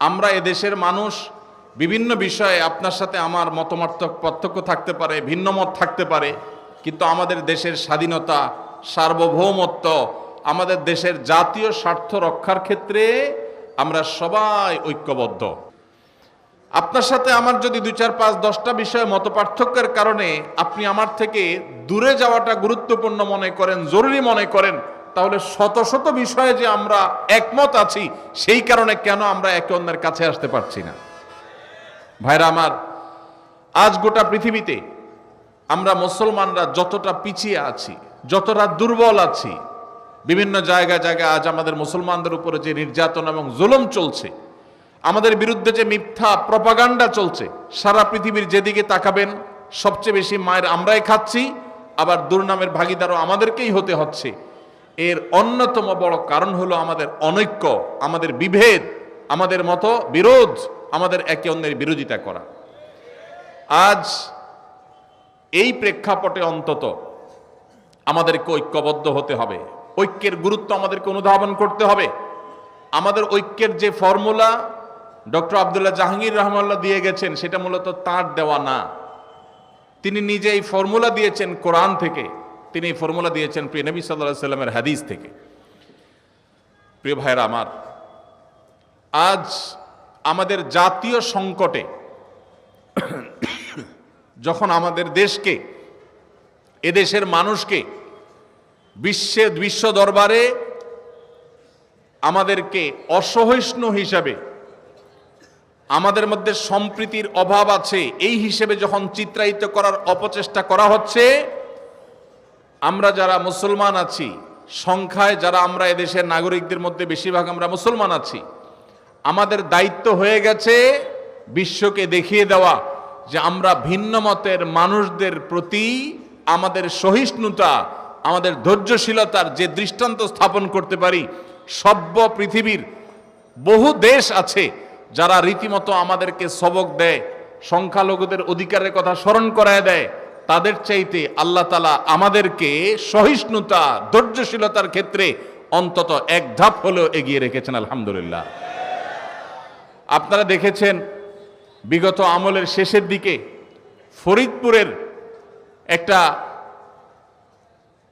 আমরা এদেশের মানুষ বিভিন্ন বিষয়ে আপনার সাথে আমার মতামত পার্থক্য থাকতে পারে ভিন্ন মত থাকতে পারে, কিন্তু আমাদের দেশের স্বাধীনতা, সার্বভৌমত্ব, আমাদের দেশের জাতীয় স্বার্থ রক্ষার ক্ষেত্রে আমরা সবাই ঐক্যবদ্ধ। আপনার সাথে আমার যদি দুই চার পাঁচ দশটা বিষয়ে মত কারণে আপনি আমার থেকে দূরে যাওয়াটা গুরুত্বপূর্ণ মনে করেন, জরুরি মনে করেন তাহলে শত শত বিষয়ে যে আমরা একমত আছি, সেই কারণে কেন আমরা একে অন্যের কাছে আসতে পারছি না? ভাইরা আমার, আজ গোটা পৃথিবীতে আমরা মুসলমানরা যতটা পিছিয়ে আছি, যতটা দুর্বল আছি, বিভিন্ন জায়গা জায়গায় আজ আমাদের মুসলমানদের উপরে যে নির্যাতন এবং জুলুম চলছে, আমাদের বিরুদ্ধে যে মিথ্যা প্রপাগান্ডা চলছে, সারা পৃথিবীর যেদিকে তাকাবেন, সবচেয়ে বেশি মায়ের আমরাই খাচ্ছি, আবার দুর্নামের ভাগিদারও আমাদেরকেই হতে হচ্ছে। এর অন্যতম বড় কারণ হলো আমাদের অনৈক্য, আমাদের বিভেদ, আমাদের মতো বিরোধ, আমাদের একে অন্যের বিরোধিতা করা। আজ এই প্রেক্ষাপটে অন্তত আমাদেরকে ঐক্যবদ্ধ হতে হবে। ঐক্যের গুরুত্ব আমাদেরকে অনুধাবন করতে হবে। আমাদের ঐক্যের যে ফর্মুলা ডক্টর আবদুল্লাহ জাহাঙ্গীর রহমাল্লাহ দিয়ে গেছেন, সেটা মূলত তার দেওয়া না। তিনি নিজে এই ফর্মুলা দিয়েছেন কোরআন থেকে। তিনি এই ফর্মুলা দিয়েছেন প্রিয় নবী সাল্লাহ সাল্লামের হাদিস থেকে। প্রিয় ভাইরা আমার, আজ আমাদের জাতীয় সংকটে যখন আমাদের দেশকে, এদেশের মানুষকে, বিশ্বে, বিশ্ব দরবারে আমাদেরকে অসহিষ্ণু হিসাবে, আমাদের মধ্যে সম্প্রীতির অভাব আছে, এই হিসেবে যখন চিত্রায়িত করার অপচেষ্টা করা হচ্ছে আমরা যারা মুসলমান আছি, সংখ্যায় যারা আমরা এদেশের নাগরিকদের মধ্যে বেশিরভাগ আমরা মুসলমান আছি, আমাদের দায়িত্ব হয়ে গেছে বিশ্বকে দেখিয়ে দেওয়া যে আমরা ভিন্ন মতের মানুষদের প্রতি আমাদের সহিষ্ণুতা, আমাদের ধৈর্যশীলতার যে দৃষ্টান্ত স্থাপন করতে পারি, সভ্য পৃথিবীর বহু দেশ আছে যারা রীতিমতো আমাদেরকে সবক দেয়, সংখ্যালঘুদের অধিকারের কথা স্মরণ করায় দেয় তাদের চাইতে আল্লাহ তালা আমাদেরকে সহিষ্ণুতা, ধৈর্যশীলতার ক্ষেত্রে অন্তত এক ধাপ হলেও এগিয়ে রেখেছেন, আলহামদুলিল্লাহ। আপনারা দেখেছেন, বিগত আমলের শেষের দিকে ফরিদপুরের একটা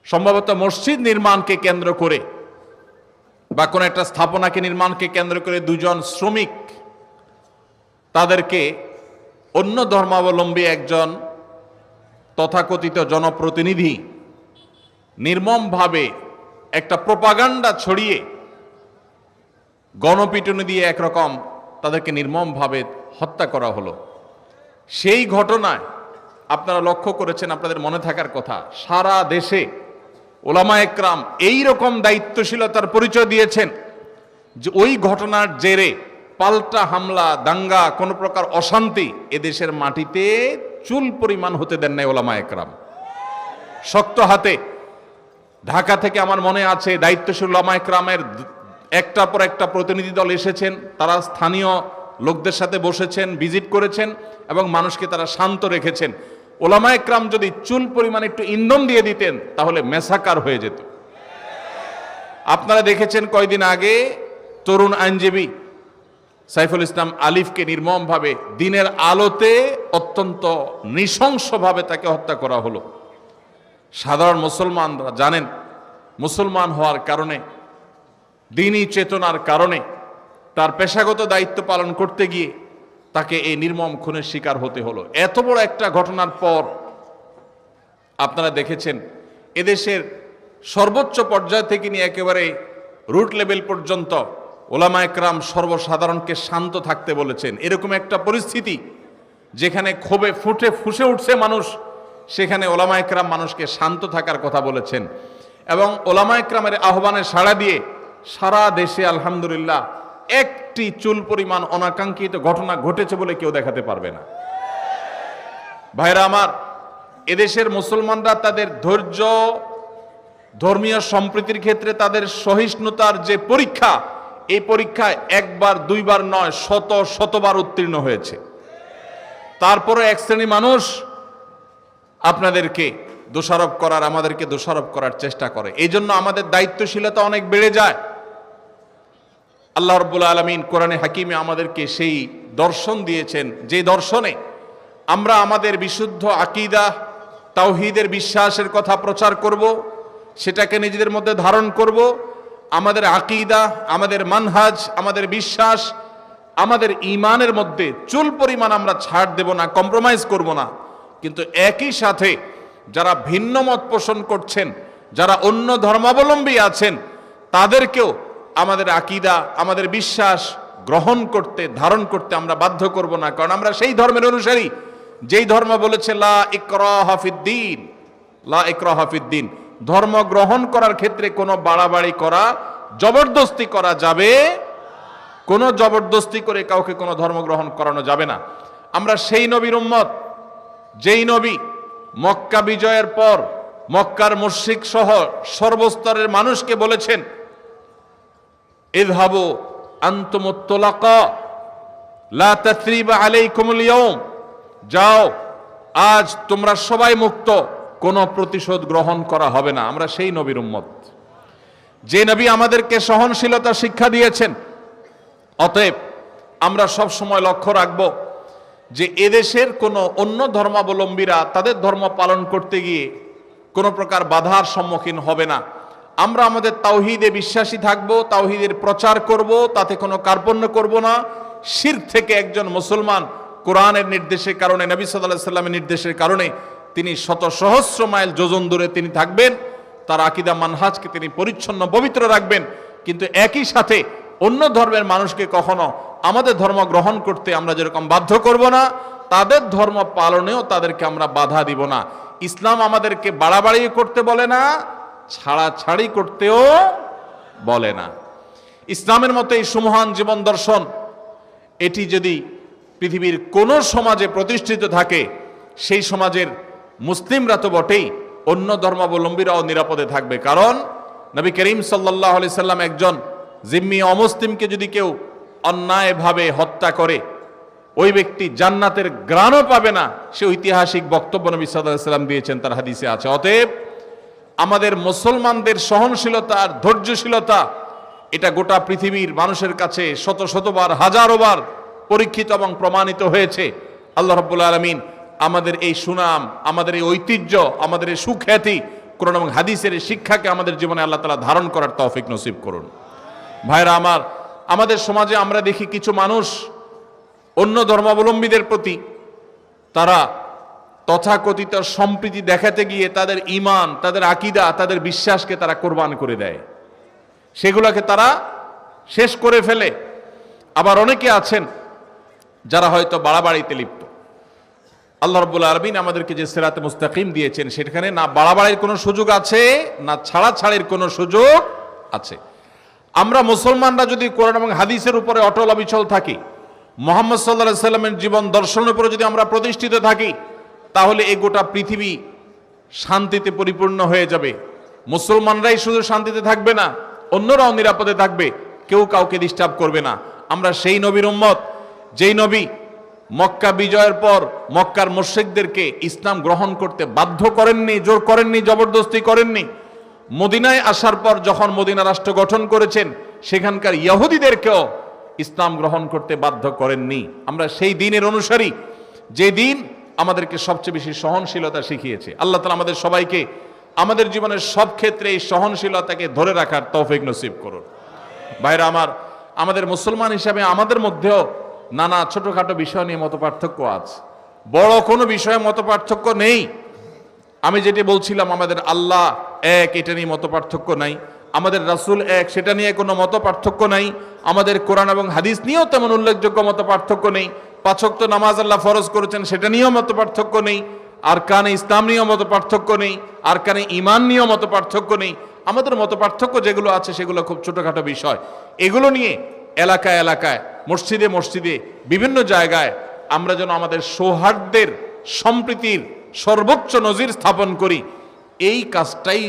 সম্ভবত মসজিদ নির্মাণকে কেন্দ্র করে বা কোনো একটা স্থাপনাকে নির্মাণকে কেন্দ্র করে দুজন শ্রমিক তাদেরকে অন্য ধর্মাবলম্বী একজন তথাকথিত জনপ্রতিনিধি নির্মমভাবে একটা প্রপাগান্ডা ছড়িয়ে গণপিটুনি দিয়ে একরকম তাদেরকে নির্মমভাবে হত্যা করা হলো। সেই ঘটনায় আপনারা লক্ষ্য করেছেন, আপনাদের মনে থাকার কথা, সারা দেশে ওলামা একরাম এই রকম দায়িত্বশীলতার পরিচয় দিয়েছেন যে ওই ঘটনার জেরে পাল্টা হামলা, দাঙ্গা, কোনো প্রকার অশান্তি এদেশের মাটিতে চুল পরিমাণ হতে দেন নাই ওলামা একরাম। শক্ত হাতে। ঢাকা থেকে আমার মনে আছে দায়িত্বশীল ওলামা একরামের একটার পর একটা প্রতিনিধি দল এসেছেন, তারা স্থানীয় লোকদের সাথে বসেছেন, ভিজিট করেছেন এবং মানুষকে তারা শান্ত রেখেছেন। ওলামা একরাম যদি চুল পরিমাণ একটু ইন্ধন দিয়ে দিতেন, তাহলে মেসাকার হয়ে যেত। আপনারা দেখেছেন কয়দিন আগে তরুণ আইনজীবী সাইফুল ইসলাম আলিফকে নির্মমভাবে দিনের আলোতে অত্যন্ত নৃশংসভাবে তাকে হত্যা করা হলো। সাধারণ মুসলমানরা জানেন, মুসলমান হওয়ার কারণে, দিনই চেতনার কারণে, তার পেশাগত দায়িত্ব পালন করতে গিয়ে তাকে এই নির্মম খুনের শিকার হতে হলো। এত বড় একটা ঘটনার পর আপনারা দেখেছেন, এদেশের সর্বোচ্চ পর্যায় থেকে নিয়ে একেবারে রুট লেভেল পর্যন্ত ওলামা একরাম সর্বসাধারণকে শান্ত থাকতে বলেছেন। এরকম একটা পরিস্থিতি যেখানে ক্ষোভে ফুটে ফুসে উঠছে মানুষ, সেখানে ওলামা একরাম মানুষকে শান্ত থাকার কথা বলেছেন। এবং ওলামা একরামের আহ্বানে সাড়া দিয়ে সারা দেশে আলহামদুলিল্লাহ একটি চুল পরিমাণ অনাকাঙ্ক্ষিত ঘটনা ঘটেছে বলে কেউ দেখাতে পারবে না। ভাইরা আমার, এদেশের মুসলমানরা তাদের ধৈর্য, ধর্মীয় সম্প্রীতির ক্ষেত্রে তাদের সহিষ্ণুতার যে পরীক্ষা এই পরীক্ষায় একবার, দুইবার নয়, শত, শতবার উত্তীর্ণ হয়েছে। তারপরে এক শ্রেণি মানুষ আপনাদেরকে দোষারোপ করার, আমাদেরকে দোষারোপ করার চেষ্টা করে। এই জন্য আমাদের দায়িত্বশীলতা অনেক বেড়ে যায়। আল্লাহ রব্বুল আলমিন কোরআনে হাকিমে আমাদেরকে সেই দর্শন দিয়েছেন। যে দর্শনে আমরা আমাদের বিশুদ্ধ আকিদা, তাওহিদের বিশ্বাসের কথা প্রচার করব, সেটাকে নিজেদের মধ্যে ধারণ করব আমাদের আকিদা, আমাদের মানহাজ, আমাদের বিশ্বাস, আমাদের ইমানের মধ্যে চুল পরিমাণ আমরা ছাড় দেব না কম্প্রোমাইজ করব না। কিন্তু একই সাথে যারা ভিন্ন মত পোষণ করছেন, যারা অন্য ধর্মাবলম্বী আছেন, তাদেরকেও আমাদের আকিদা, আমাদের বিশ্বাস গ্রহণ করতে, ধারণ করতে আমরা বাধ্য করব না। কারণ আমরা সেই ধর্মের অনুসারী। যেই ধর্ম বলেছে, লা ইকরা হাফিদ্দিন লা ইকরা হাফিদ্দিন ধর্ম গ্রহণ করার ক্ষেত্রে কোনো বাড়াবাড়ি করা, জবরদস্তি করা যাবে? কোনো জবরদস্তি করে কাউকে কোনো ধর্ম গ্রহণ করানো যাবে না। আমরা সেই নবীর উম্মত, যেই নবী মক্কা বিজয়ের পর মক্কার মুশরিক সহ সর্বস্তরের মানুষকে বলেছেন, ইযহাবু আনতুমুত তুলাকা লা তাসরিবা আলাইকুমুল ইয়াউম। যাও, আজ তোমরা সবাই মুক্ত। কোনো প্রতিশোধ গ্রহণ করা হবে না। আমরা সেই নবীর উম্মত। যে নবী আমাদেরকে সহনশীলতা শিক্ষা দিয়েছেন, অতএব আমরা সব সময় লক্ষ্য রাখব যে এদেশের কোনো অন্য ধর্মাবলম্বীরা তাদের ধর্ম পালন করতে গিয়ে কোনো প্রকার বাধার সম্মুখীন হবে না। আমরা আমাদের তাওহিদে বিশ্বাসী থাকব, তাওহিদের প্রচার করব, তাতে কোনো কার্পণ্য করব না। শির থেকে একজন মুসলমান কোরআনের নির্দেশের কারণে, নবী সাল্লাহ সাল্লামের নির্দেশের কারণে তিনি শত সহস্র মাইল যোজন দূরে তিনি থাকবেন। তার আকিদা মানহাজকে তিনি পরিচ্ছন্ন, পবিত্র রাখবেন। কিন্তু একই সাথে অন্য ধর্মের মানুষকে কখনো আমাদের ধর্ম গ্রহণ করতে আমরা যেরকম বাধ্য করব না, তাদের ধর্ম পালনেও তাদেরকে আমরা বাধা দিব না। ইসলাম আমাদেরকে বাড়াবাড়ি করতে বলে না, ছাড়াছাড়ি করতেও বলে না। ইসলামের মতো এই সুমহান জীবন দর্শন, এটি যদি পৃথিবীর কোনো সমাজে প্রতিষ্ঠিত থাকে, সেই সমাজের মুসলিমরা তো বটেই, অন্য ধর্মাবলম্বীরাও নিরাপদে থাকবে। কারণ নবী করিম সাল্লাহ সাল্লাম একজন জিম্মি অমুসলিমকে যদি কেউ অন্যায়ভাবে হত্যা করে, ওই ব্যক্তি জান্নাতের গ্রাণও পাবে না। সে ঐতিহাসিক বক্তব্য নবী সাল্লাম দিয়েছেন, তার হাদিসে আছে। অতএব আমাদের মুসলমানদের সহনশীলতা আর ধৈর্যশীলতা, এটা গোটা পৃথিবীর মানুষের কাছে শত শতবার হাজারোবার পরীক্ষিত এবং প্রমাণিত হয়েছে। আল্লাহ রব্বুল আলমিন আমাদের এই সুনাম, আমাদের এই ঐতিহ্য, আমাদের এই সুখ্যাতি কোরআন এবং হাদিসের এই শিক্ষাকে আমাদের জীবনে আল্লাহ তালা ধারণ করার তৌফিক নসিব করুন। ভাইরা আমার, আমাদের সমাজে আমরা দেখি কিছু মানুষ অন্য ধর্মাবলম্বীদের প্রতি তারা তথাকথিত সম্প্রীতি দেখাতে গিয়ে তাদের ইমান তাদের আকিদা, তাদের বিশ্বাসকে তারা কোরবান করে দেয়। সেগুলোকে তারা শেষ করে ফেলে। আবার অনেকে আছেন যারা হয়তো বাড়াবাড়িতে লিপ্ত। আল্লাহ রব্বুল আরবিন আমাদেরকে যে সেরাতে মুস্তাকিম দিয়েছেন, সেখানে না বাড়াবাড়ির কোনো সুযোগ আছে, না ছাড়া ছাড়ির কোনো সুযোগ আছে। আমরা মুসলমানরা যদি কোরআন এবং হাদিসের উপরে অটল অবিচল থাকি, মোহাম্মদ সাল্লাহ সাল্লামের জীবন দর্শনের উপরে যদি আমরা প্রতিষ্ঠিত থাকি, তাহলে এই গোটা পৃথিবী শান্তিতে পরিপূর্ণ হয়ে যাবে। মুসলমানরাই শুধু শান্তিতে থাকবে না, অন্যরাও নিরাপদে থাকবে, কেউ কাউকে ডিস্টার্ব করবে না। আমরা সেই নবীর উম্মত, যেই নবী মক্কা বিজয়ের পর মক্কার মুশ্রিকদেরকে ইসলাম গ্রহণ করতে বাধ্য করেননি, জোর করেননি, জবরদস্তি করেননি। মদিনায় আসার পর যখন মদিনা রাষ্ট্র গঠন করেছেন, সেখানকার ইয়াহুদিদেরকেও ইসলাম গ্রহণ করতে বাধ্য করেননি। আমরা সেই দিনের অনুসারী, যে দিন আমাদেরকে সবচেয়ে বেশি সহনশীলতা শিখিয়েছে। আল্লাহ তালা আমাদের সবাইকে আমাদের জীবনের সব ক্ষেত্রে এই সহনশীলতাকে ধরে রাখার তৌফিক নসিব করুন। ভাইরা আমার, আমাদের মুসলমান হিসাবে আমাদের মধ্যেও নানা ছোটখাটো বিষয় নিয়ে মত পার্থক্য আছে বড় কোনো বিষয়ে মত পার্থক্য নেই। আমি যেটি বলছিলাম, আমাদের আল্লাহ এক, এটা নিয়ে মত পার্থক্য নাই। আমাদের রাসুল এক, সেটা নিয়ে কোনো মত পার্থক্য নাই। আমাদের কোরআন এবং হাদিস নিয়েও তেমন উল্লেখযোগ্য মত পার্থক্য নেই। পাচক তো নামাজ আল্লাহ ফরজ করেছেন, সেটা নিয়েও মত পার্থক্য নেই। আর কানে ইসলাম নিয়েও মত পার্থক্য নেই। আর কানে ইমান নিয়েও মত পার্থক্য নেই। আমাদের মত পার্থক্য যেগুলো আছে, সেগুলো খুব ছোটোখাটো বিষয়। এগুলো নিয়ে এলাকায় এলাকায় মসজিদে মসজিদে, বিভিন্ন জায়গায় আমরা যেন আমাদের সৌহার্দ্যের সম্প্রীতির সর্বোচ্চ নজির স্থাপন করি। এই কাজটাই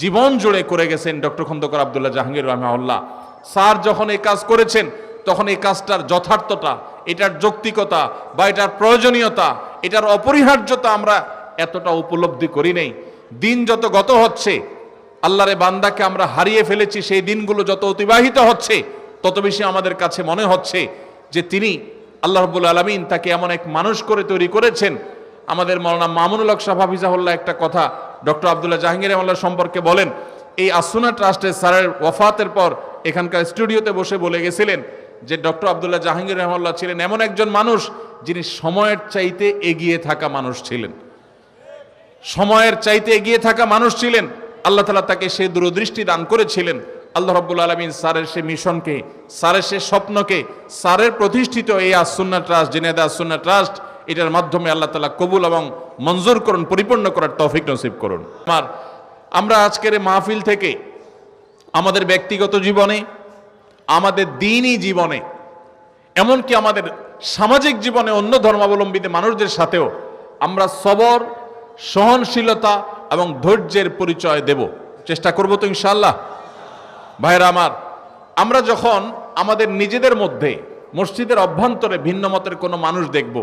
জীবন জুড়ে করে গেছেন ডক্টর খন্দকর আবদুল্লাহ জাহাঙ্গীর রহমাউল্লাহ স্যার যখন এই কাজ করেছেন, তখন এই কাজটার যথার্থতা, এটার যৌক্তিকতা বা এটার প্রয়োজনীয়তা, এটার অপরিহার্যতা আমরা এতটা উপলব্ধি করি নেই। দিন যত গত হচ্ছে, আল্লাহরে বান্দাকে আমরা হারিয়ে ফেলেছি, সেই দিনগুলো যত অতিবাহিত হচ্ছে তত বেশি আমাদের কাছে মনে হচ্ছে যে তিনি আল্লাহ রব্বুল আলমিন তাকে এমন এক মানুষ করে তৈরি করেছেন। আমাদের মৌলানা মামুনুল হক সাহ হাফিজাহুল্লাহ একটা কথা ডক্টর আবদুল্লাহ জাহাঙ্গীর রহমাল্লাহ সম্পর্কে বলেন, এই আসুনা ট্রাস্টের স্যারের ওয়াফাতের পর এখানকার স্টুডিওতে বসে বলে গেছিলেন যে ডক্টর আবদুল্লাহ জাহাঙ্গীর রহমাল্লাহ ছিলেন এমন একজন মানুষ যিনি সময়ের চাইতে এগিয়ে থাকা মানুষ ছিলেন। সময়ের চাইতে এগিয়ে থাকা মানুষ ছিলেন। আল্লাহ তালা তাকে সে দূরদৃষ্টি দান করেছিলেন। আল্লাহ রব্বুল আলমিন স্যারের সে মিশনকে স্যারের সে স্বপ্নকে স্যারের প্রতিষ্ঠিত এই আসুন্না ট্রাস্ট জেনেদা আসুন্না ট্রাস্ট, এটার মাধ্যমে আল্লাহ তালা কবুল এবং মঞ্জুর করুন, পরিপূর্ণ করার তৌফিক নসিব করুন। আমার, আমরা আজকের মাহফিল থেকে আমাদের ব্যক্তিগত জীবনে, আমাদের দিনই জীবনে, এমনকি আমাদের সামাজিক জীবনে অন্য ধর্মাবলম্বীদের মানুষদের সাথেও আমরা সবর, সহনশীলতা এবং ধৈর্যের পরিচয় দেব। চেষ্টা করব তো ইনশাল্লাহ ভাইরা আমার, আমরা যখন আমাদের নিজেদের মধ্যে মসজিদের অভ্যন্তরে ভিন্ন মতের কোনো মানুষ দেখব,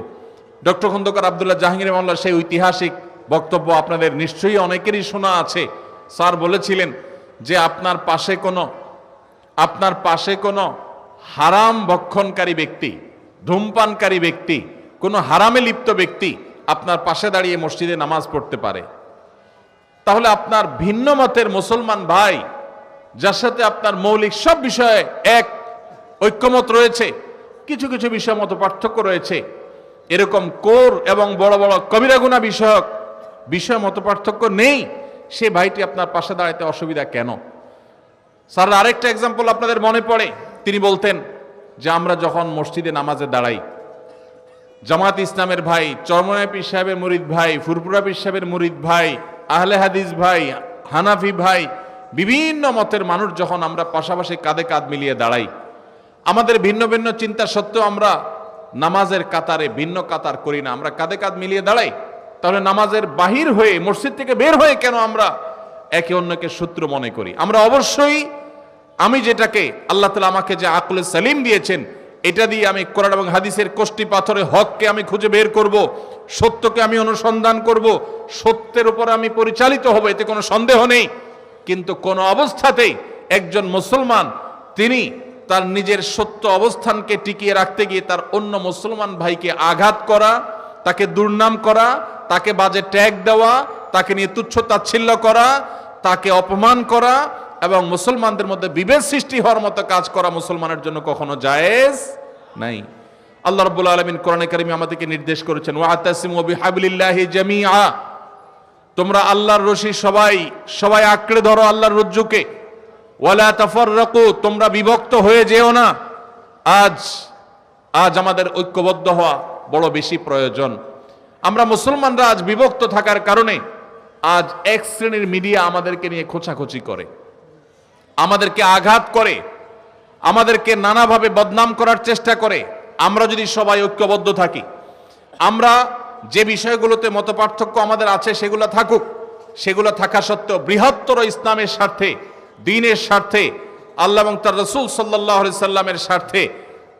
ডক্টর খন্দকার আবদুল্লাহ জাহাঙ্গীর মাল্লা সেই ঐতিহাসিক বক্তব্য আপনাদের নিশ্চয়ই অনেকেরই শোনা আছে। স্যার বলেছিলেন যে আপনার পাশে কোনো, আপনার পাশে কোনো হারাম ভক্ষণকারী ব্যক্তি, ধূমপানকারী ব্যক্তি, কোনো হারামে লিপ্ত ব্যক্তি আপনার পাশে দাঁড়িয়ে মসজিদে নামাজ পড়তে পারে। তাহলে আপনার ভিন্ন মতের মুসলমান ভাই যার সাথে আপনার মৌলিক সব বিষয়ে এক ঐক্যমত রয়েছে, কিছু কিছু বিষয় মতো পার্থক্য রয়েছে। এরকম কোর এবং বড় বড় কবিরাগুনা বিষয়ক বিষয় মতো পার্থক্য নেই, সে ভাইটি আপনার পাশে দাঁড়াতে অসুবিধা কেন? স্যার, আরেকটা এক্সাম্পল আপনাদের মনে পড়ে। তিনি বলতেন যে, আমরা যখন মসজিদে নামাজে দাঁড়াই, জামাত ইসলামের ভাই চরমনায় সাহেবের মুরিদ ভাই ফুরপুরা পীর সাহেবের মুরিদ ভাই, আহলে হাদিস ভাই, হানাফি ভাই বিভিন্ন মতের মানুষ যখন আমরা পাশাপাশি কাঁধে কাঁধ মিলিয়ে দাঁড়াই, আমাদের ভিন্ন ভিন্ন চিন্তা সত্ত্বেও আমরা নামাজের কাতারে ভিন্ন কাতার করি না, আমরা কাঁধে কাঁধ মিলিয়ে দাঁড়াই। তাহলে নামাজের বাহির হয়ে, মসজিদ থেকে বের হয়ে কেন আমরা একে অন্যকে শত্রু মনে করি? আমরা অবশ্যই আমি যেটাকে আল্লাহ তালা আমাকে যে আকলে সালিম দিয়েছেন, এটা দিয়ে আমি কোরআন এবং হাদিসের কোষ্টি পাথরে হককে আমি খুঁজে বের করব, সত্যকে আমি অনুসন্ধান করব, সত্যের উপর আমি পরিচালিত হব, এতে কোনো সন্দেহ নেই। কিন্তু কোন অবস্থাতেই একজন মুসলমান, তিনি তার নিজের সত্য অবস্থানকে টিকিয়ে রাখতে গিয়ে তার অন্য মুসলমান ভাইকে আঘাত করা, তাকে দুর্নাম করা, তাকে বাজে ট্যাগ দেওয়া, তাকে নিয়ে তুচ্ছ তাচ্ছিল্য করা, তাকে অপমান করা এবং মুসলমানদের মধ্যে বিভেদ সৃষ্টি হওয়ার মতো কাজ করা মুসলমানের জন্য কখনো জায়েজ নাই। আল্লাহ রাব্বুল আলামিন কোরআন কারিমে আমাদেরকে নির্দেশ করেছেন ওয়াতাসিমু বিহাবলিল্লাহি জামিআ। তোমরা আল্লাহর রশি সবাই সবাই আঁকড়ে ধরো আল্লাহর রজ্জুকে। ওয়ালা তাফাররাকু, তোমরা বিভক্ত হয়ে যেও না। আজ আজ আমাদের ঐক্যবদ্ধ হওয়া বড় বেশি প্রয়োজন। আমরা মুসলমানরা আজ বিভক্ত থাকার কারণে আজ এক শ্রেণির মিডিয়া আমাদেরকে নিয়ে খোঁচাখুচি করে। আমাদেরকে আঘাত করে। আমাদেরকে নানাভাবে বদনাম করার চেষ্টা করে। আমরা যদি সবাই ঐক্যবদ্ধ থাকি, আমরা যে বিষয়গুলোতে মতপার্থক্য আমাদের আছে, সেগুলো থাকুক। সেগুলো থাকা সত্ত্বেও বৃহত্তর ইসলামের স্বার্থে, দিনের স্বার্থে, আল্লাহ এবং তার রসুল সাল্লাহ সাল্লামের স্বার্থে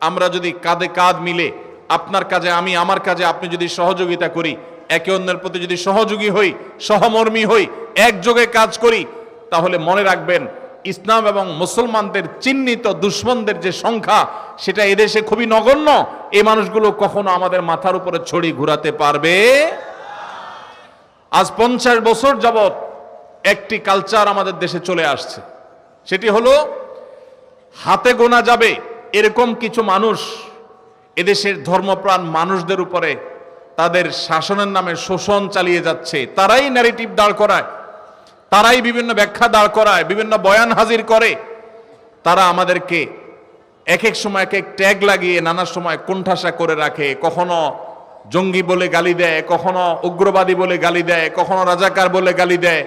আমরা যদি কাঁধে কাঁধ মিলে আপনার কাজে, আমি আমার কাজে, আপনি যদি সহযোগিতা করি, একে অন্যের প্রতি যদি সহযোগী হই, সহমর্মী হই, একযোগে কাজ করি, তাহলে মনে রাখবেন ইসলাম এবং মুসলমানদের চিহ্নিত দুশ্মনদের যে সংখ্যা, সেটা এদেশে খুবই নগণ্য। এই মানুষগুলো কখনো আমাদের মাথার উপরে ছড়ি ঘুরাতে পারবে? আজ পঞ্চাশ বছর যাবৎ একটি কালচার আমাদের দেশে চলে আসছে। সেটি হলো, হাতে গোনা যাবে এরকম কিছু মানুষ এদেশের ধর্মপ্রাণ মানুষদের উপরে তাদের শাসনের নামে শোষণ চালিয়ে যাচ্ছে। তারাই ন্যারেটিভ দাঁড় করায়। তারাই বিভিন্ন ব্যাখ্যা দাঁড় করায়, বিভিন্ন বয়ান হাজির করে। তারা আমাদেরকে এক এক সময় এক এক ট্যাগ লাগিয়ে নানা সময় কোণঠাসা করে রাখে। কখনো জঙ্গি বলে গালি দেয়, কখনো উগ্রবাদী বলে গালি দেয়, কখনো রাজাকার বলে গালি দেয়।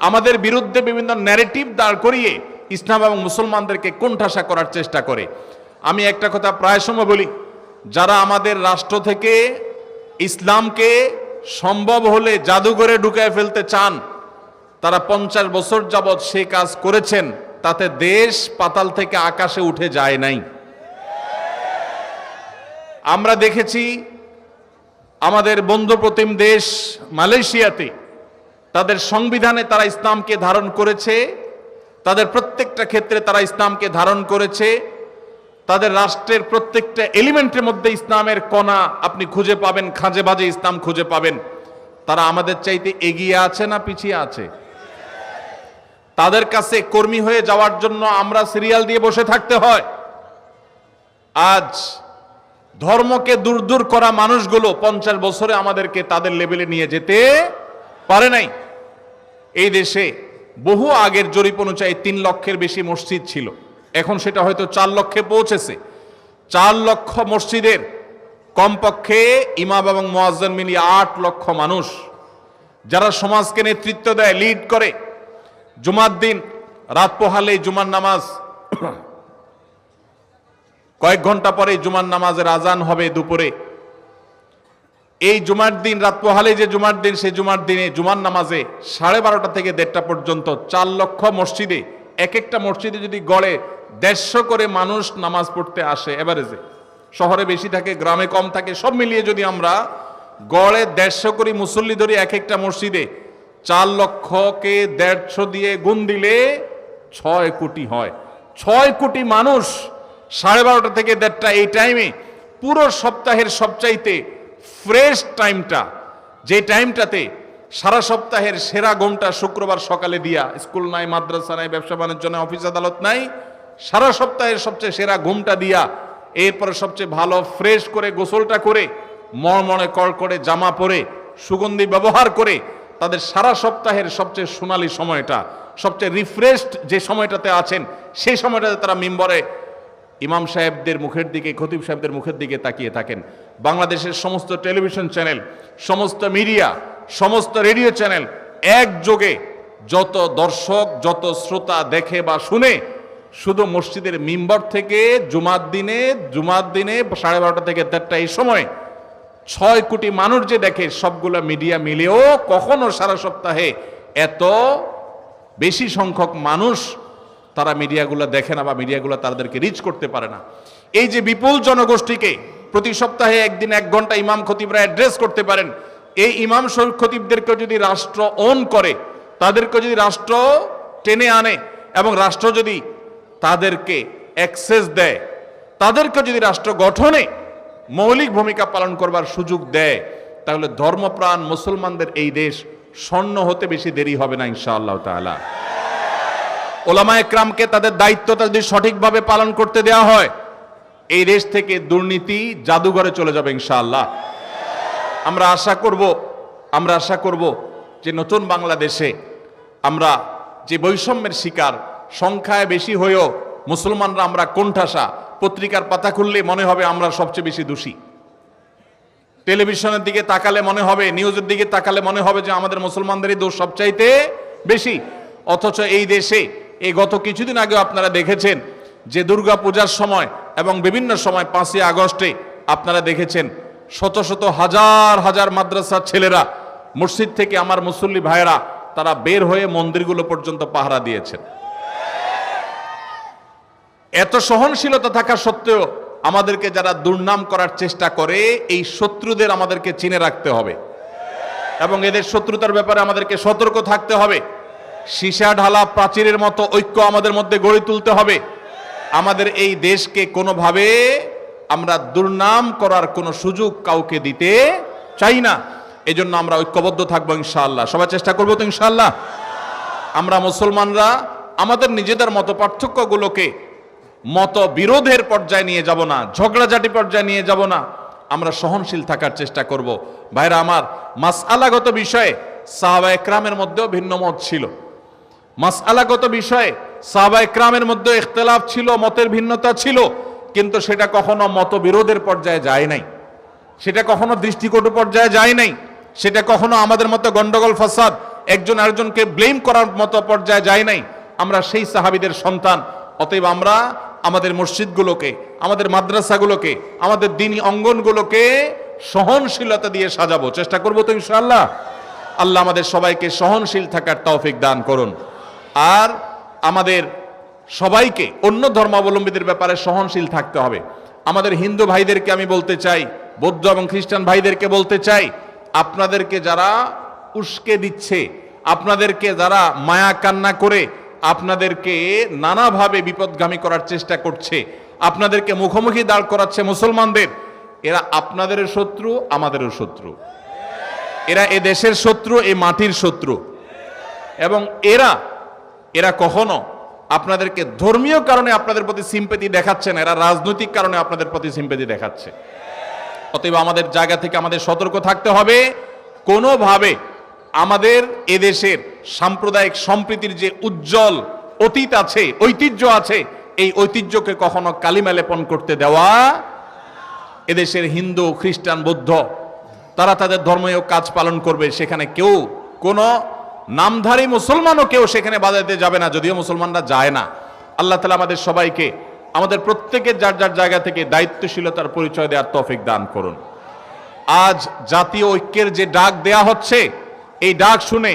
আমাদের বিরুদ্ধে বিভিন্ন ন্যারেটিভ দাঁড় করিয়ে ইসলাম এবং মুসলমানদেরকে কোণঠাসা করার চেষ্টা করে। আমি একটা কথা প্রায় সময় বলি, যারা আমাদের রাষ্ট্র থেকে ইসলামকে সম্ভব হলে জাদুঘরে ঢুকায় ফেলতে চান তারা পঞ্চাশ বছর যাবৎ সে কাজ করেছেন, তাতে দেশ পাতাল থেকে আকাশে উঠে যায় নাই। আমরা দেখেছি আমাদের বন্ধুপ্রতিম দেশ মালয়েশিয়াতে, তাদের সংবিধানে তারা ইসলামকে ধারণ করেছে, তাদের প্রত্যেকটা ক্ষেত্রে তারা ইসলামকে ধারণ করেছে, তাদের রাষ্ট্রের প্রত্যেকটা এলিমেন্টের মধ্যে ইসলামের কণা আপনি খুঁজে পাবেন, খাঁজে বাজে ইসলাম খুঁজে পাবেন। তারা আমাদের চাইতে এগিয়ে আছে না পিছিয়ে আছে? তাদের কাছে কর্মী হয়ে যাওয়ার জন্য আমরা সিরিয়াল দিয়ে বসে থাকতে হয়। আজ ধর্মকে দূর দূর করা মানুষগুলো পঞ্চাশ বছরে আমাদেরকে তাদের লেভেলে নিয়ে যেতে পারে নাই। এই দেশে বহু আগের জরিপ অনুযায়ী তিন লক্ষের বেশি মসজিদ ছিল। এখন সেটা হয়তো চার লক্ষে পৌঁছেছে। চার লক্ষ মসজিদের কমপক্ষে ইমাম এবং মোয়াজ্জেন মিলিয়ে আট লক্ষ মানুষ, যারা সমাজকে নেতৃত্ব দেয়, লিড করে জুমার দিন, রাত পোহালে জুমার নামাজ। কয়েক ঘণ্টা পরে জুমার নামাজের আজান হবে দুপুরে। এই জুমার দিন, রাত পোহালে যে জুমার দিন, সেই জুমার দিনে জুমার নামাজে সাড়ে বারোটা থেকে দেড়টা পর্যন্ত চার লক্ষ মসজিদে, এক একটা মসজিদে যদি গড়ে দেড়শো করে মানুষ নামাজ পড়তে আসে এভারেজে শহরে বেশি থাকে, গ্রামে কম থাকে, সব মিলিয়ে যদি আমরা গড়ে দেড়শো করে মুসল্লি ধরি এক একটা মসজিদে চার লক্ষকে দেড়শো দিয়ে গুণ দিলে ছয় কোটি হয়। ছয় কোটি মানুষ সাড়ে বারোটা থেকে দেড়টা এই টাইমে পুরো সপ্তাহের সবচাইতে ফ্রেশ টাইমটা যে টাইমটাতে সারা সপ্তাহের সেরা ঘুমটা শুক্রবার সকালে দিয়া স্কুল নাই, মাদ্রাসা নাই, ব্যবসা বাণিজ্য নাই অফিস আদালত নাই, সারা সপ্তাহের সবচেয়ে সেরা ঘুমটা দিয়া, এরপরে সবচেয়ে ভালো ফ্রেশ করে গোসলটা করে মড়মড়ে কল করে জামা পরে, সুগন্ধি ব্যবহার করে তাদের সারা সপ্তাহের সবচেয়ে সোনালি সময়টা, সবচেয়ে রিফ্রেশড যে সময়টাতে আছেন, সেই সময়টাতে তারা মিম্বরে ইমাম সাহেবদের মুখের দিকে, খতিব সাহেবদের মুখের দিকে তাকিয়ে থাকেন। বাংলাদেশের সমস্ত টেলিভিশন চ্যানেল, সমস্ত মিডিয়া, সমস্ত রেডিও চ্যানেল একযোগে যত দর্শক, যত শ্রোতা দেখে বা শুনে শুধু মসজিদের মিম্বর থেকে জুমার দিনে জুমার দিনে সাড়ে বারোটা থেকে দেড়টা এই সময় ছয় কোটি মানুষ যে দেখে, সবগুলো মিডিয়া মিলেও কখনো সারা সপ্তাহে এত বেশি সংখ্যক মানুষ তারা মিডিয়াগুলো দেখে না বা মিডিয়াগুলো তাদেরকে রিচ করতে পারে না। এই যে বিপুল জনগোষ্ঠীকে প্রতি সপ্তাহে একদিন এক ঘণ্টা ইমাম খতিবরা অ্যাড্রেস করতে পারেন, এই ইমাম শরীফ খতিবদেরকে যদি রাষ্ট্র অন করে তাদেরকে যদি রাষ্ট্র টেনে আনে এবং রাষ্ট্র যদি তাদেরকে অ্যাক্সেস দেয় তাদেরকে যদি রাষ্ট্র গঠনে মৌলিক ভূমিকা পালন করবার সুযোগ দেয়, তাহলে ধর্মপ্রাণ মুসলমানদের এই দেশ স্বর্ণ হতে বেশি দেরি হবে না, ইনশাআল্লাহ তাআলা। ওলামা একরামকে তাদের দায়িত্বটা যদি সঠিকভাবে পালন করতে দেওয়া হয়, এই দেশ থেকে দুর্নীতি জাদুঘরে চলে যাবে, ইনশাআল্লাহ। আমরা আশা করব, আমরা আশা করব যে নতুন বাংলাদেশে আমরা যে বৈষম্যের শিকার, সংখ্যায় বেশি হয়েও মুসলমানরা আমরা কোণঠাসা পত্রিকার পাতা খুললে মনে হবে আমরা সবচেয়ে বেশি দোষী। টেলিভিশনের দিকে তাকালে মনে হবে, নিউজের দিকে তাকালে মনে হবে যে আমাদের মুসলমানদেরই দোষ সবচাইতে বেশি। অথচ এই দেশে এই গত কিছুদিন আগেও আপনারা দেখেছেন যে দুর্গা পূজার সময় এবং বিভিন্ন সময় পাঁচই আগস্টে আপনারা দেখেছেন শত শত হাজার হাজার মাদ্রাসার ছেলেরা মসজিদ থেকে আমার মুসল্লি ভাইয়েরা তারা বের হয়ে মন্দিরগুলো পর্যন্ত পাহারা দিয়েছেন। এত সহনশীলতা থাকা সত্ত্বেও আমাদেরকে যারা দুর্নাম করার চেষ্টা করে, এই শত্রুদের আমাদেরকে চিনে রাখতে হবে। এবং এদের শত্রুতার ব্যাপারে আমাদেরকে সতর্ক থাকতে হবে। সীসা ঢালা প্রাচীরের মতো ঐক্য আমাদের মধ্যে গড়ে তুলতে হবে। আমাদের এই দেশকে কোনোভাবে আমরা দুর্নাম করার কোনো সুযোগ কাউকে দিতে চাই না। এজন্য আমরা ঐক্যবদ্ধ থাকব ইনশাআল্লাহ। সবাই চেষ্টা করব তো ইনশাআল্লাহ? আমরা মুসলমানরা, আমাদের নিজেদের মতো পার্থক্যগুলোকে মত বিরোধের পর্যায়ে নিয়ে যাব না, ঝগড়াঝাটি পর্যায়ে নিয়ে যাব না। আমরা সহনশীল থাকার চেষ্টা করব। ভাইরা, আমার মাসআলাগত বিষয়ে সাহাবা একরামের মধ্যেও ভিন্ন মত ছিল। মাসআলাগত বিষয়ে সাহাবা একরামের মধ্যে ইখতলাফ ছিল, মতের ভিন্নতা ছিল, কিন্তু সেটা কখনো মতবিরোধের পর্যায়ে যায় নাই। সেটা কখনো দৃষ্টিকটু পর্যায়ে যায় নাই। সেটা কখনো আমাদের মতো গন্ডগোল, ফাসাদ, একজন আরেকজনকে ব্লেম করার মতো পর্যায়ে যায় নাই। আমরা সেই সাহাবিদের সন্তান, অতএব আমরা আমাদের মসজিদগুলোকে, আমাদের মাদ্রাসাগুলোকে, আমাদের দিনী অঙ্গনগুলোকে সহনশীলতা দিয়ে সাজাবো। চেষ্টা করব তো ইনশাআল্লাহ। আল্লাহ আমাদের সবাইকে সহনশীল থাকার তৌফিক দান করুন। আর আমাদের সবাইকে অন্য ধর্মাবলম্বীদের ব্যাপারে সহনশীল থাকতে হবে। আমাদের হিন্দু ভাইদেরকে আমি বলতে চাই, বৌদ্ধ এবং খ্রিস্টান ভাইদেরকে বলতে চাই, আপনাদেরকে যারা উস্কে দিচ্ছে, আপনাদেরকে যারা মায়া কান্না করে আপনাদেরকে নানাভাবে বিপদগামী করার চেষ্টা করছে। আপনাদেরকে মুখোমুখি দাঁড় করাচ্ছে মুসলমানদের। এরা আপনাদের শত্রু, আমাদেরও শত্রু। এরা এ দেশের শত্রু, এ মাটির শত্রু। এবং এরা এরা কখনো আপনাদেরকে ধর্মীয় কারণে আপনাদের প্রতি সিম্পেতি দেখাচ্ছে না, এরা রাজনৈতিক কারণে আপনাদের প্রতি সিম্পেতি দেখাচ্ছে। অতএব আমাদের জায়গা থেকে আমাদের সতর্ক থাকতে হবে। কোনোভাবে আমাদের এদেশের সাম্প্রদায়িক সম্প্রীতির যে উজ্জ্বল অতীত আছে, ঐতিহ্য আছে, এই ঐতিহ্যকে কখনো কালিমা লেপন করতে দেওয়া এদেশের হিন্দু, খ্রিস্টান, বৌদ্ধ, তারা তাদের ধর্মীয় কাজ পালন করবে, সেখানে কেউ কোনো নামধারী মুসলমানও কেউ সেখানে বাজাইতে যাবে না, যদিও মুসলমানরা যায় না। আল্লাহ তালা আমাদের সবাইকে, আমাদের প্রত্যেকের যার যার জায়গা থেকে দায়িত্বশীলতার পরিচয় দেওয়ার তৌফিক দান করুন। আজ জাতীয় ঐক্যের যে ডাক দেয়া হচ্ছে এই ডাক শুনে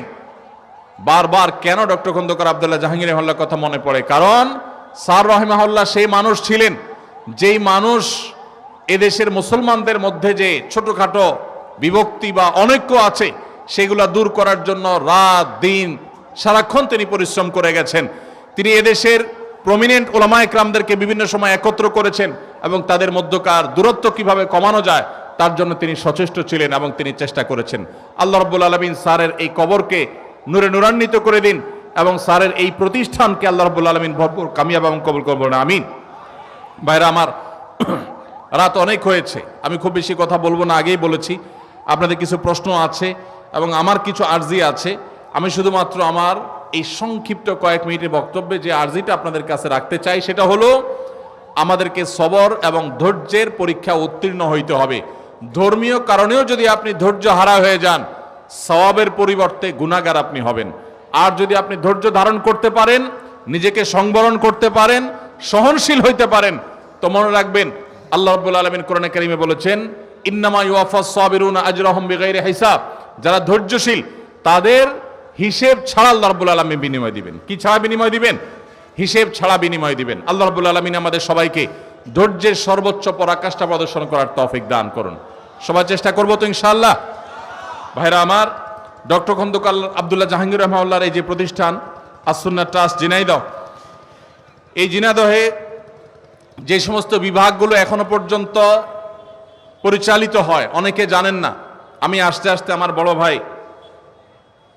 বারবার কেন ডক্টর খন্দকার আবদুল্লাহ জাহাঙ্গীর রহমাল্লার কথা মনে পড়ে? কারণ স্যার রহমাহুল্লাহ সেই মানুষ ছিলেন, যেই মানুষ এদেশের মুসলমানদের মধ্যে যে ছোটোখাটো বিভক্তি বা অনৈক্য আছে, সেগুলা দূর করার জন্য রাত দিন সারাক্ষণ তিনি পরিশ্রম করে গেছেন। তিনি এদেশের প্রমিনেন্ট ওলামা একরামদেরকে বিভিন্ন সময় একত্র করেছেন এবং তাদের মধ্যকার দূরত্ব কীভাবে কমানো যায় তার জন্য তিনি সচেষ্ট ছিলেন এবং তিনি চেষ্টা করেছেন। আল্লাহ রব্বুল আলমিন স্যারের এই কবরকে নূরে নূরান্বিত করে দিন এবং স্যারের এই প্রতিষ্ঠানকে আল্লাহ রব্বুল আলমিন ভরপুর, কামিয়াব এবং কবল করব না আমিন। ভাইরা আমার, রাত অনেক হয়েছে, আমি খুব বেশি কথা বলব না, আগেই বলেছি। আপনাদের কিছু প্রশ্ন আছে এবং আমার কিছু আর্জি আছে। আমি শুধুমাত্র আমার এই সংক্ষিপ্ত কয়েক মিনিটের বক্তব্যে যে আর্জিটা আপনাদের কাছে রাখতে চাই, সেটা হলো, আমাদেরকে সবর এবং ধৈর্যের পরীক্ষা উত্তীর্ণ হইতে হবে। ধর্মীয় কারণেও যদি আপনি ধৈর্য হারা হয়ে যান, সওয়াবের পরিবর্তে গুণাগার আপনি হবেন। আর যদি আপনি ধৈর্য ধারণ করতে পারেন, নিজেকে সংবরণ করতে পারেন, সহনশীল হইতে পারেন, তো মনে রাখবেন, আল্লাহ রাব্বুল আলামিন কোরআনে কারিমে বলেছেন, ইন্নামা ইউয়াফাস সাবিরুনা আজরাহুম বিগাইরি হিসাব। যারা ধৈর্যশীল, তাদের হিসেব ছাড়া আল্লাহ রাব্বুল আলামিন বিনিময় দিবেন। কি ছাড়া বিনিময় দিবেন? হিসেব ছাড়া বিনিময় দিবেন। আল্লাহ রাব্বুল আলামিন আমাদের সবাইকে ধৈর্যের সর্বোচ্চ পরাকাষ্ঠা প্রদর্শন করার তৌফিক দান করুন। সবাই চেষ্টা করব তো ইনশাআল্লাহ। ভাইরা আমার, ডক্টর খন্দকাল আবদুল্লাহ জাহাঙ্গীর রহমাউল্লাহর এই যে প্রতিষ্ঠান আসুন্না ট্রাস্ট জিনাইদহ, এই জিনাদহে যে সমস্ত বিভাগগুলো এখনও পর্যন্ত পরিচালিত হয়, অনেকে জানেন না। আমি আস্তে আস্তে আমার বড় ভাই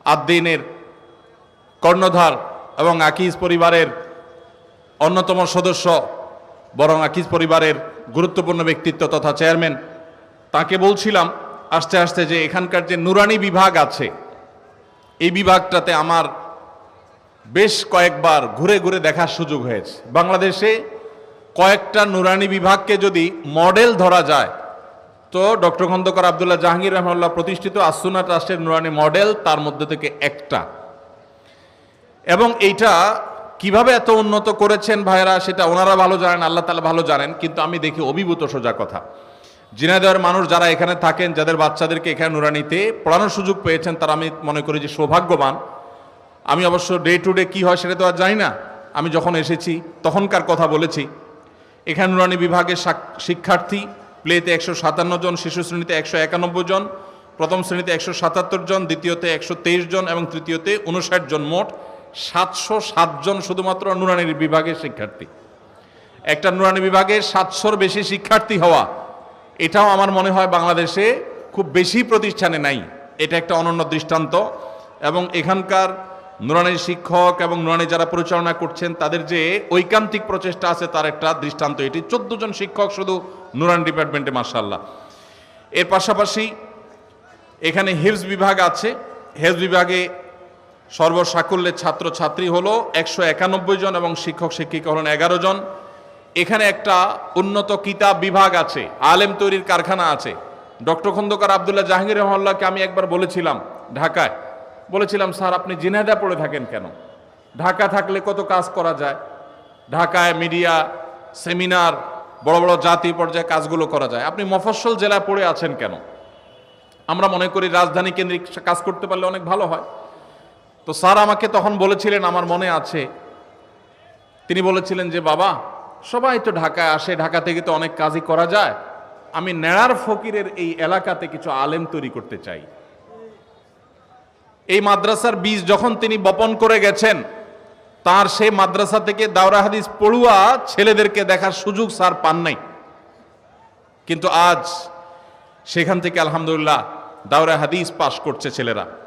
আদ্দিনের কর্ণধার এবং আকিজ পরিবারের অন্যতম সদস্য বরং আকিজ পরিবারের গুরুত্বপূর্ণ ব্যক্তিত্ব তথা চেয়ারম্যান, তাকে বলছিলাম আস্তে আস্তে যে এখানকার যে নুরানি বিভাগ আছে, এই বিভাগটাতে আমার বেশ কয়েকবার ঘুরে ঘুরে দেখার সুযোগ হয়েছে। বাংলাদেশে কয়েকটা নুরানি বিভাগকে যদি মডেল ধরা যায়, তো ডক্টর খন্দকার আবদুল্লাহ জাহাঙ্গীর রহমাল্লাহ প্রতিষ্ঠিত আসুনা ট্রাস্টের নুরানি মডেল তার মধ্যে থেকে একটা। এবং এইটা কীভাবে এত উন্নত করেছেন ভাইরা সেটা ওনারা ভালো জানেন, আল্লাহ তালা ভালো জানেন, কিন্তু আমি দেখি অভিভূত সোজা কথা। জিনাইদহের মানুষ যারা এখানে থাকেন, যাদের বাচ্চাদেরকে এখানে নুরানিতে পড়ানোর সুযোগ পেয়েছেন, তারা আমি মনে করি যে সৌভাগ্যবান। আমি অবশ্য ডে টু ডে কী হয় সেটা তো আর জানি না। আমি যখন এসেছি, তখনকার কথা বলেছি। এখানে নুরানি বিভাগের শিক্ষার্থী, প্লেতে একশো সাতান্ন জন, শিশু শ্রেণীতে একশো একানব্বই জন, প্রথম শ্রেণীতে একশো সাতাত্তর জন, দ্বিতীয়তে একশো তেইশ জন এবং তৃতীয়তে উনষাট জন মোট। সাতশো সাতজন শুধুমাত্র নুরানির বিভাগের শিক্ষার্থী। একটা নুরানি বিভাগে সাতশোর বেশি শিক্ষার্থী হওয়া, এটাও আমার মনে হয় বাংলাদেশে খুব বেশি প্রতিষ্ঠানে নাই। এটা একটা অনন্য দৃষ্টান্ত। এবং এখানকার নুরানি শিক্ষক এবং নুরানি যারা পরিচালনা করছেন, তাদের যে ঐকান্তিক প্রচেষ্টা আছে, তার একটা দৃষ্টান্ত এটি। চোদ্দ জন শিক্ষক শুধু নুরানি ডিপার্টমেন্টে মার্শাল্লাহ এর পাশাপাশি এখানে হেলস বিভাগ আছে। হেলস বিভাগে সর্বসাকুল্যের ছাত্র ছাত্রী হলো একশো একানব্বই জন এবং শিক্ষক শিক্ষিকা হলেন এগারো জন। এখানে একটা উন্নত কিতাব বিভাগ আছে, আলেম তৈরির কারখানা আছে। ডক্টর খন্দকার আবদুল্লাহ জাহাঙ্গীর রহমাল্লাহকে আমি একবার বলেছিলাম ঢাকায়। বলেছিলাম, স্যার, আপনি জিনাদা পড়ে থাকেন কেন? ঢাকা থাকলে কত কাজ করা যায়? ঢাকায় মিডিয়া, সেমিনার, বড় বড় জাতি পর্যায়ে কাজগুলো করা যায়। আপনি মফস্বল জেলায় পড়ে আছেন কেন? আমরা মনে করি রাজধানী কেন্দ্রিক কাজ করতে পারলে অনেক ভালো হয়। তো স্যার আমাকে তখন বলেছিলেন, আমার মনে আছে। তিনি বলেছিলেন যে, বাবা, সবাই তো ঢাকায় আসে, ঢাকা থেকে তো অনেক কাজই করা যায়। আমি নেড়ার ফকিরের এই এলাকাতে কিছু আলেম তৈরি করতে চাই। এই মাদ্রাসার বীজ যখন তিনি বপন করে গেছেন, তার সেই মাদ্রাসা থেকে দাওরা হাদিস পড়ুয়া ছেলেদেরকে দেখার সুযোগ স্যার পান নাই। কিন্তু আজ সেখান থেকে আলহামদুলিল্লাহ দাওরা হাদিস পাশ করছে ছেলেরা।